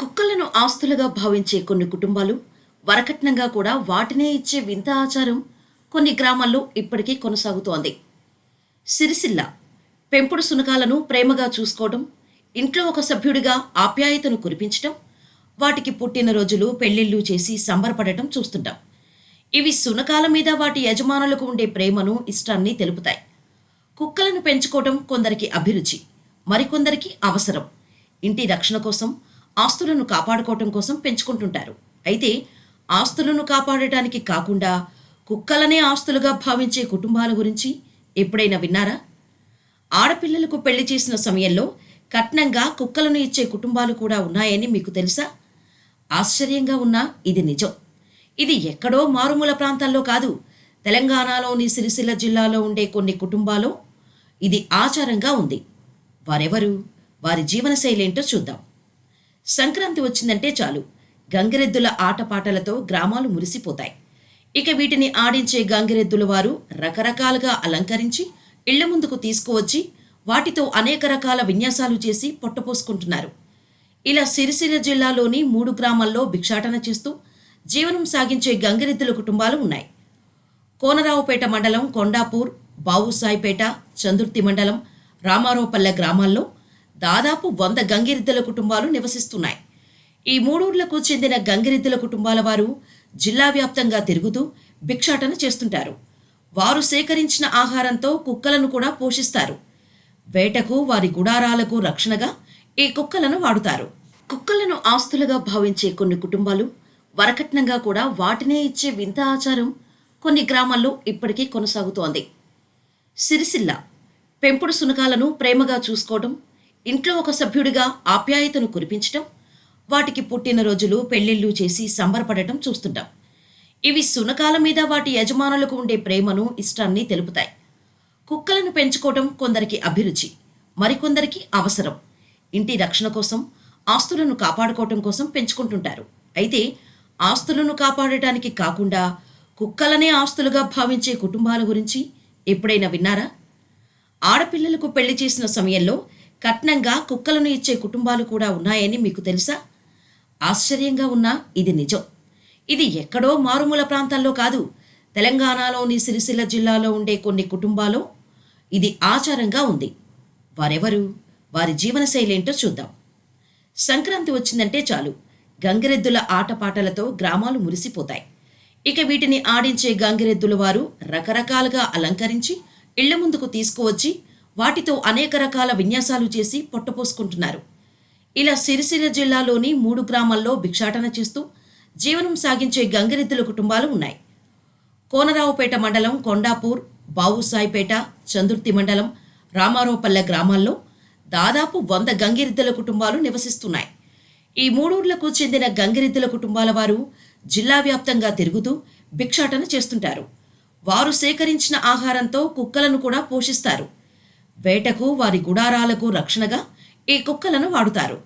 కుక్కలను ఆస్తులుగా భావించే కొన్ని కుటుంబాలు వరకట్నంగా కూడా వాటినే ఇచ్చే వింత ఆచారం కొన్ని గ్రామాల్లో ఇప్పటికీ కొనసాగుతోంది. సిరిసిల్ల పెంపుడు సునకాలను ప్రేమగా చూసుకోవడం ఇంట్లో ఒక సభ్యుడిగా ఆప్యాయతను కురిపించటం వాటికి పుట్టినరోజులు పెళ్ళిళ్ళు చేసి సంబరపడటం చూస్తుంటాం. ఇవి సునకాల మీద వాటి యజమానులకు ఉండే ప్రేమను ఇష్టాన్ని తెలుపుతాయి. కుక్కలను పెంచుకోవడం కొందరికి అభిరుచి మరికొందరికి అవసరం. ఇంటి రక్షణ కోసం ఆస్తులను కాపాడుకోవటం కోసం పెంచుకుంటుంటారు. అయితే ఆస్తులను కాపాడటానికి కాకుండా కుక్కలనే ఆస్తులుగా భావించే కుటుంబాల గురించి ఎప్పుడైనా విన్నారా? ఆడపిల్లలకు పెళ్ళి చేసిన సమయంలో కట్నంగా కుక్కలను ఇచ్చే కుటుంబాలు కూడా ఉన్నాయని మీకు తెలుసా? ఆశ్చర్యంగా ఉన్నా ఇది నిజం. ఇది ఎక్కడో మారుమూల ప్రాంతాల్లో కాదు తెలంగాణలోని సిరిసిల్ల జిల్లాలో ఉండే కొన్ని కుటుంబాలు ఇది ఆచారంగా ఉంది. వారెవరు? వారి జీవనశైలి ఏంటో చూద్దాం. సంక్రాంతి వచ్చిందంటే చాలు. గంగిరెద్దుల ఆటపాటలతో గ్రామాలు మురిసిపోతాయి. ఇక వీటిని ఆడించే గంగిరెద్దుల వారు రకరకాలుగా అలంకరించి ఇళ్ళ ముందుకు తీసుకువచ్చి వాటితో అనేక రకాల విన్యాసాలు చేసి పొట్టపోసుకుంటున్నారు. ఇలా సిరిసిల్ల జిల్లాలోని మూడు గ్రామాల్లో భిక్షాటన చేస్తూ జీవనం సాగించే గంగిరెద్దుల కుటుంబాలు ఉన్నాయి. కోనరావుపేట మండలం కొండాపూర్ బావుసాయిపేట చందుర్తి మండలం రామారావుపల్లె గ్రామాల్లో దాదాపు వంద గంగిరెద్దుల కుటుంబాలు నివసిస్తున్నాయి. ఈ మూడూర్లకు చెందిన గంగిరెద్దుల కుటుంబాల వారు జిల్లా వ్యాప్తంగా తిరుగుతూ భిక్షాటన చేస్తుంటారు. వారు సేకరించిన ఆహారంతో కుక్కలను కూడా పోషిస్తారు. వేటకు వారి గుడారాలకు రక్షణగా ఈ కుక్కలను వాడుతారు. కుక్కలను ఆస్తులుగా భావించే కొన్ని కుటుంబాలు వరకట్నంగా కూడా వాటినే ఇచ్చే వింత ఆచారం కొన్ని గ్రామాల్లో ఇప్పటికీ కొనసాగుతోంది. సిరిసిల్ల పెంపుడు సునకాలను ప్రేమగా చూసుకోవడం ఇంట్లో ఒక సభ్యుడిగా ఆప్యాయతను కురిపించటం వాటికి పుట్టినరోజులు పెళ్ళిళ్ళు చేసి సంబరపడటం చూస్తుంటాం. ఇవి సునకాల మీద వాటి యజమానులకు ఉండే ప్రేమను ఇష్టాన్ని తెలుపుతాయి. కుక్కలను పెంచుకోవటం కొందరికి అభిరుచి మరికొందరికి అవసరం. ఇంటి రక్షణ కోసం ఆస్తులను కాపాడుకోవటం కోసం పెంచుకుంటుంటారు. అయితే ఆస్తులను కాపాడటానికి కాకుండా కుక్కలనే ఆస్తులుగా భావించే కుటుంబాల గురించి ఎప్పుడైనా విన్నారా? ఆడపిల్లలకు పెళ్ళి చేసిన సమయంలో కట్నంగా కుక్కలను ఇచ్చే కుటుంబాలు కూడా ఉన్నాయని మీకు తెలుసా? ఆశ్చర్యంగా ఉన్నా ఇది నిజం. ఇది ఎక్కడో మారుమూల ప్రాంతాల్లో కాదు తెలంగాణలోని సిరిసిల్ల జిల్లాలో ఉండే కొన్ని కుటుంబాలు ఇది ఆచారంగా ఉంది. వారెవరు? వారి జీవనశైలి ఏంటో చూద్దాం. సంక్రాంతి వచ్చిందంటే చాలు. గంగిరెద్దుల ఆటపాటలతో గ్రామాలు మురిసిపోతాయి. ఇక వీటిని ఆడించే గంగిరెద్దుల వారు రకరకాలుగా అలంకరించి ఇళ్ళ ముందుకు తీసుకువచ్చి వాటితో అనేక రకాల విన్యాసాలు చేసి పొట్టపోసుకుంటున్నారు. ఇలా సిరిసిల్ల జిల్లాలోని మూడు గ్రామాల్లో భిక్షాటన చేస్తూ జీవనం సాగించే గంగిరెద్దుల కుటుంబాలు ఉన్నాయి. కోనరావుపేట మండలం కొండాపూర్ బావుసాయిపేట చందుర్తి మండలం రామారావుపల్లె గ్రామాల్లో దాదాపు వంద గంగిరెద్దుల కుటుంబాలు నివసిస్తున్నాయి. ఈ మూడూర్లకు చెందిన గంగిరెద్దుల కుటుంబాల వారు జిల్లా వ్యాప్తంగా తిరుగుతూ భిక్షాటన చేస్తుంటారు. వారు సేకరించిన ఆహారంతో కుక్కలను కూడా పోషిస్తారు. వేటకు వారి గుడారాలకు రక్షణగా ఈ కుక్కలను వాడుతారు.